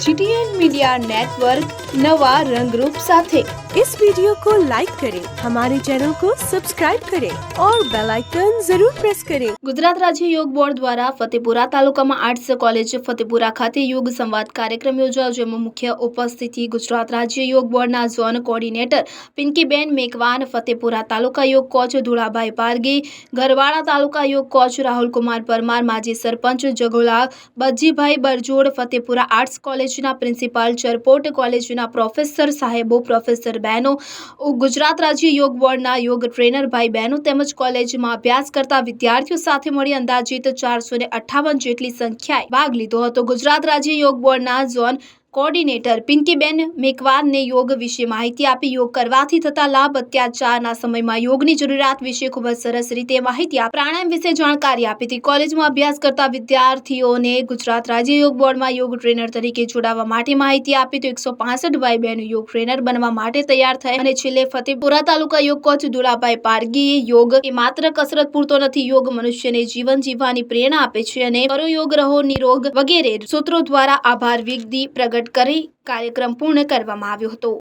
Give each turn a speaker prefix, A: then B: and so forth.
A: GTN media network नवा रंग रूप साथे
B: इस वीडियो को लाइक करें हमारे चैनल को सब्सक्राइब करें और बेल आइकन जरूर प्रेस करें
A: ગુજરાત રાજ્ય યોગ બોર્ડ દ્વારા ફતેપુરા તાલુકામાં આર્ટ્સ કોલેજ ફતેપુરા ખાતે યોગ સંવાદ કાર્યક્રમ યોજાયો જેમાં મુખ્ય ઉપસ્થિતિ ગુજરાત રાજ્ય યોગ બોર્ડના ઝોન કોર્ડિનેટર પિંકીબેન મેકવાન ફતેપુરા તાલુકા યોગ કોચ ધુળાભાઈ પારગી ગરવાડા તાલુકા યોગ કોચ રાહુલકુમાર પરમાર માજી સરપંચ જગોલા બજીભાઈ બરજોડ ફતેપુરા આર્ટ્સ કોલેજના પ્રિન્સિપાલ, ચરપોટ કોલેજના પ્રોફેસર સાહેબો, પ્રોફેસર બહેનો ગુજરાત રાજ્ય યોગ બોર્ડના યોગ ટ્રેનર ભાઈ બહેનો તેમજ કોલેજમાં અભ્યાસ કરતા વિદ્યાર્થીઓ સાથે મળી અંદાજિત ચારસો જેટલી સંખ્યાએ ભાગ લીધો હતો. ગુજરાત રાજ્ય યોગ બોર્ડના ઝોન કોર્ડિનેટર પિંકીબેન મેકવાનને યોગ વિશે માહિતી આપી. યોગ કરવાથી થતા લાભ અત્યાચારના સમયમાં યોગની જરૂરિયાત વિશે ખૂબ જ સરસ રીતે માહિતી આપી. પ્રાણાયામ વિશે જાણકારી આપી હતી. કોલેજમાં અભ્યાસ કરતા વિદ્યાર્થીઓને ગુજરાત રાજ્ય યોગ બોર્ડમાં યોગ ટ્રેનર તરીકે જોડાવા માટે માહિતી આપી. તો એકસો પાસઠ ભાઈ બહેન યોગ ટ્રેનર બનવા માટે તૈયાર થઈ અને છેલ્લે ફતેપુરા તાલુકા યોગ કોચ દુલાભાઈ પારગીએ યોગ એ માત્ર કસરત પૂરતો નથી, યોગ મનુષ્યને જીવન જીવવાની પ્રેરણા આપે છે અને કરો યોગ રહો નિરોગ વગેરે સૂત્રો દ્વારા આભાર વિગદી પ્રગટ કરી કાર્યક્રમ પૂર્ણ કરવામાં આવ્યો હતો.